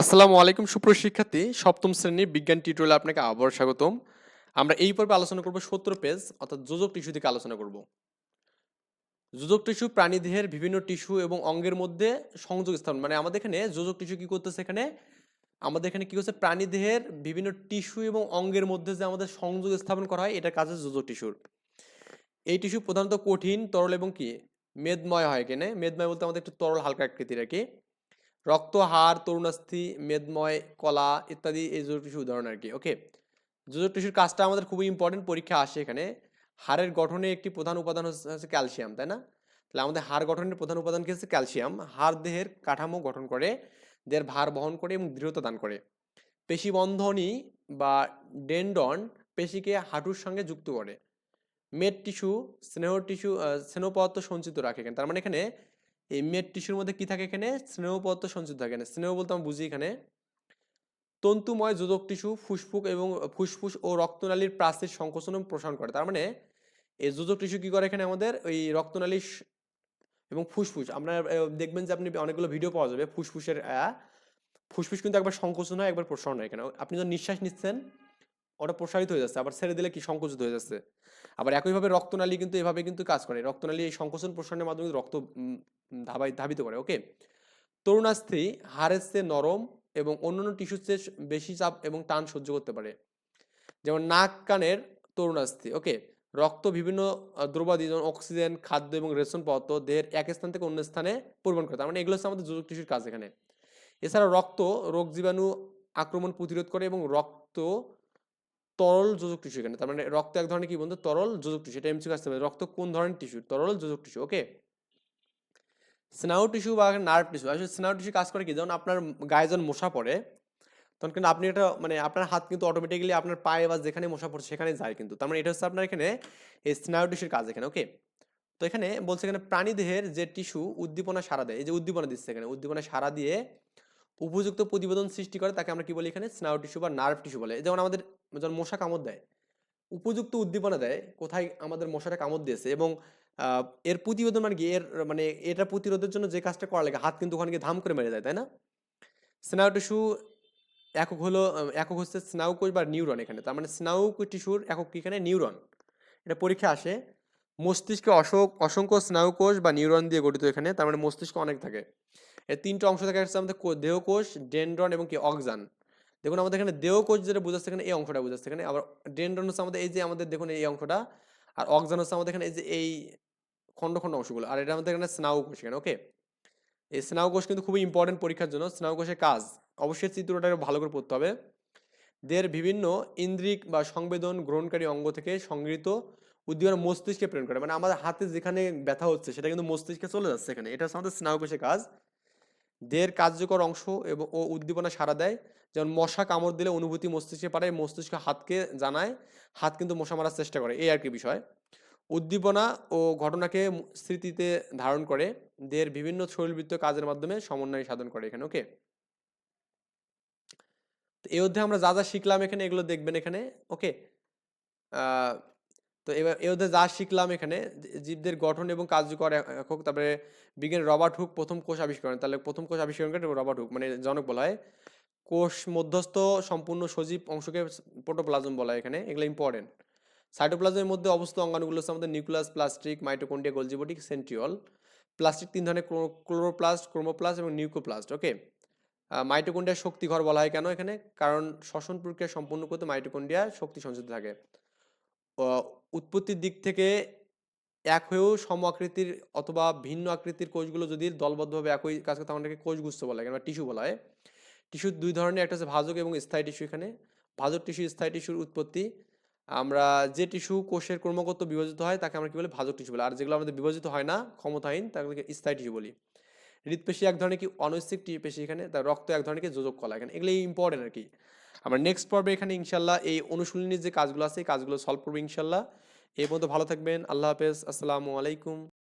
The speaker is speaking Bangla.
আসসালামু আলাইকুম, সুপ্রিয় শিক্ষার্থী। সপ্তম শ্রেণির বিজ্ঞান টিউটোরিয়ালে আপনাকে আবার স্বাগতম। আমরা এই পর্বে আলোচনা করব সত্তর পেজ অর্থাৎ যোজক টিস্যু থেকে আলোচনা করব। যোজক টিস্যু প্রাণীদেহের বিভিন্ন টিস্যু এবং অঙ্গের মধ্যে সংযোগ স্থাপন। মানে আমাদের এখানে যোজক টিস্যু কী করতেছে এখানে? আমাদের এখানে কি হচ্ছে? প্রাণীদেহের বিভিন্ন টিস্যু এবং অঙ্গের মধ্যে যে আমাদের সংযোগ স্থাপন করা হয় এটা কাজ যোজক টিস্যুর এই টিস্যু প্রধানত কঠিন, তরল এবং কি? মেদময় হয় কেনে মেদময় বলতে আমাদের একটু তরল, হালকা আকৃতির আর কি। রক্ত হাড় তরুণাস্থি, মেদময়, কলা ইত্যাদি এই যোজক টিস্যু উদাহরণ আর কি ওকে যোজক টিস্যুর কাজটা আমাদের খুবই ইম্পর্টেন্ট পরীক্ষা আসে এখানে। হাড়ের গঠনে একটি প্রধান উপাদান হচ্ছে ক্যালসিয়াম তাই না? তাহলে আমাদের হাড় গঠনের প্রধান উপাদান কি হচ্ছে? ক্যালসিয়াম হাড় দেহের কাঠামো গঠন করে, দেহের ভার বহন করে এবং দৃঢ়তা দান করে। পেশি বন্ধনী বা ডেন্ডন পেশিকে হাঁটুর সঙ্গে যুক্ত করে। মেদ টিস্যু স্নেহ টিস্যু স্নেহ পদার্থ সঞ্চিত রাখে তার মানে এখানে এই মেদ টিস্যুর মধ্যে কি থাকে এখানে? স্নেহ পদার্থ সঞ্চিত থাকে। এখানে স্নেহ বলতে আমরা বুঝি এখানে। তন্তুময় যোজক টিস্যু ফুসফুস এবং ফুসফুস ও রক্তনালীর প্রাচীর সংকোচন প্রসারণ করে। তার মানে এই যোজক টিস্যু কি করে এখানে আমাদের? ওই রক্তনালী এবং ফুসফুস। আপনার দেখবেন যে আপনি অনেকগুলো ভিডিও পাওয়া যাবে ফুসফুসের ফুসফুস কিন্তু একবার সংকোচন হয়, একবার প্রসারণ হয় এখানে। আপনি যখন নিঃশ্বাস নিচ্ছেন। ওটা প্রসারিত হয়ে যাচ্ছে, আবার ছেড়ে দিলে কি সংকুচিত হয়ে যাচ্ছে? আবার একইভাবে রক্তনালী কিন্তু এভাবে কিন্তু কাজ করে। রক্তনালী এই সংকোচন প্রসারণের মাধ্যমে রক্ত ধাবাই, ধাবিত করে। ওকে? তরুণাস্থি হাড়ের চেয়ে নরম এবং অন্যান্য টিস্যুর চেয়ে বেশি চাপ এবং টান সহ্য করতে পারে। যেমন নাক কানের তরুণাস্থি ওকে? রক্ত বিভিন্ন দ্রবাদি যেমন অক্সিজেন, খাদ্য এবং রেশন পদার্থ দেহের এক স্থান থেকে অন্য স্থানে পরিবহন করে। তার মানে এগুলো হচ্ছে আমাদের যোজক টিস্যুর কাজ এখানে। এছাড়া রক্ত রোগ জীবাণু আক্রমণ প্রতিরোধ করে এবং রক্ত তরল যোজক টিস্যু এখানে। তার মানে রক্ত এক ধরনের কি বলতো তরল যোজক টিস্যু। এটা এমসিকিউ আসতে পারে। রক্ত কোন ধরনের টিস্যু? তরল যোজক টিস্যু ওকে স্নায়ু টিস্যু বা নার্ভ টিস্যু। আসলে স্নায়ু টিস্যু কাজ করে কি? যেমন আপনার গায়ে যখন মশা পড়ে, তখন কিন্তু আপনি এটা মানে আপনার হাত কিন্তু অটোমেটিক্যালি আপনার পায়ে বা যেখানে মশা পড়ছে সেখানে যায় কিন্তু। তার মানে এটা হচ্ছে আপনার এখানে, এই স্নায়ু টিস্যুর কাজ এখানে ওকে তো এখানে বলছে এখানে প্রাণী দেহের যে টিস্যু উদ্দীপনা সারা দেয়। এই যে উদ্দীপনা দিচ্ছে এখানে, উদ্দীপনা সারা দিয়ে উপযুক্ত প্রতিবেদন সৃষ্টি করে, তাকে আমরা কি বলি এখানে? স্নায়ু টিস্যু বা নার্ভ টিস্যু বলে। যেমন আমাদের যখন মশা কামড় দেয়, উপযুক্ত উদ্দীপনা দেয়, কোথায় আমাদের মশাটা কামড় দিয়েছে এবং এর প্রতিবেদন মানে কি? এর মানে এটা প্রতিরোধের জন্য যে কাজটা করা লাগে, হাত কিন্তু ওখানে গিয়ে ধাম করে মেরে যায় তাই না? স্নায়ু টিস্যু একক হলো, একক হচ্ছে স্নায়ু কোষ বা নিউরন এখানে। তার মানে স্নায়ু টিস্যুর একক এখানে? নিউরন এটা পরীক্ষা আসে। মস্তিষ্কে অশোক অসংখ্য স্নায়ু কোষ বা নিউরন দিয়ে গঠিত এখানে, তার মানে মস্তিষ্ক অনেক থাকে। এর তিনটা অংশ থাকে হচ্ছে আমাদের দেহকোষ, ডেন্ড্রন এবং কি অক্সান। দেখুন, আমাদের এখানে দেহকোষ যেটা বোঝাচ্ছে এখানে এই অংশটা বোঝাচ্ছে। এখানে আবার ডেন্ড্রন হচ্ছে আমাদের এই যে আমাদের দেখুন এই অংশটা, আর অক্সান হচ্ছে আমাদের এখানে এই যে এই খণ্ড খণ্ড অংশগুলো। আর এটা আমাদের এখানে স্নায়ু কোষ এখানে ওকে এই স্নায়ু কোষ কিন্তু খুবই ইম্পর্টেন্ট পরীক্ষার জন্য স্নায়ু কোষের কাজ। অবশ্যই চিত্রটা ভালো করে পড়তে হবে। দেহের বিভিন্ন ইন্দ্রিক বা সংবেদন গ্রহণকারী অঙ্গ থেকে সংগৃহীত উদ্দীপনা মস্তিষ্কে প্রেরণ করে। মানে আমাদের হাতে যেখানে ব্যথা হচ্ছে, সেটা কিন্তু মস্তিষ্কে চলে যাচ্ছে এখানে। এটা হচ্ছে আমাদের স্নায়ু কোষের কাজ। দেহের কার্যকর অংশ এবং ও উদ্দীপনা সাড়া দেয়। যেমন মশা কামড় দিলে অনুভূতি মস্তিষ্কে পারে, মস্তিষ্ক হাতকে জানায়, হাত কিন্তু মশা মারার চেষ্টা করে। এই আর কি বিষয়। উদ্দীপনা ও ঘটনাকে স্মৃতিতে ধারণ করে, দেহের বিভিন্ন শরীরবৃত্ত কাজের মাধ্যমে সমন্বয় সাধন করে এখানে, ওকে? এই অধ্যায়ে আমরা যা যা শিখলাম এখানে, এগুলো দেখবেন এখানে, ওকে? তো এবার অধ্যায়ে যা শিখলাম এখানে, জীবদের গঠন এবং কার্যকর একক তারপরে বিজ্ঞানী রবার্ট হুক প্রথম কোষ আবিষ্কার করেন। তাহলে প্রথম কোষ আবিষ্কার করেন রবার্ট হুক মানে জনক বলা হয়। কোষ মধ্যস্থ সম্পূর্ণ সজীব অংশকে প্রোটোপ্লাজম বলা হয় এখানে, এগুলো ইম্পর্টেন্ট সাইটোপ্লাজমের মধ্যে অবস্থিত অঙ্গাণুগুলো হচ্ছে আমাদের nucleus plastid mitochondria Golgi body centriole plastid তিন ধরনের ক্লোরোপ্লাস্ট ক্রোমোপ্লাস্ট এবং নিউক্লোপ্লাস্ট ওকে মাইটোকন্ড্রিয়া শক্তিঘর বলা হয় কেন এখানে? কারণ শ্বসন প্রক্রিয়া সম্পূর্ণ করতে মাইটোকন্ড্রিয়া শক্তি সঞ্চিত থাকে। উৎপত্তির দিক থেকে এক হয়েও সম আকৃতির অথবা ভিন্ন আকৃতির কোষগুলো যদি দলবদ্ধভাবে একই কাজ করতে আমাদেরকে কোষগুচ্ছ বলা হয় বা টিস্যু বলা হয়। টিস্যু দুই ধরনের, একটা হচ্ছে ভাজক এবং স্থায়ী টিস্যু এখানে। ভাজক টিস্যু, স্থায়ী টিস্যুর উৎপত্তি। আমরা যে টিস্যু কোষের ক্রমাগত বিভাজিত হয়, তাকে আমরা কি বলি? ভাজক টিস্যু বলি। আর যেগুলো আমাদের বিভাজিত হয় না, ক্ষমতাহীন তাকে স্থায়ী টিস্যু বলি। হৃদপেশি এক ধরনের কি? অনৈশ্বিক টি- পেশি এখানে। তার রক্ত এক ধরনের কি? যোজক কলা এখানে। এগুলো ইম্পর্টেন্ট আর কি। আমরা নেক্সট পর্বে এখানে ইনশাল্লাহ এই অনুশীলনীর যে কাজগুলো আছে, এই কাজগুলো সলভ করব ইনশাল্লাহ এই পর্যন্ত ভালো থাকবেন, আল্লাহ হাফেজ, আসসালামু আলাইকুম।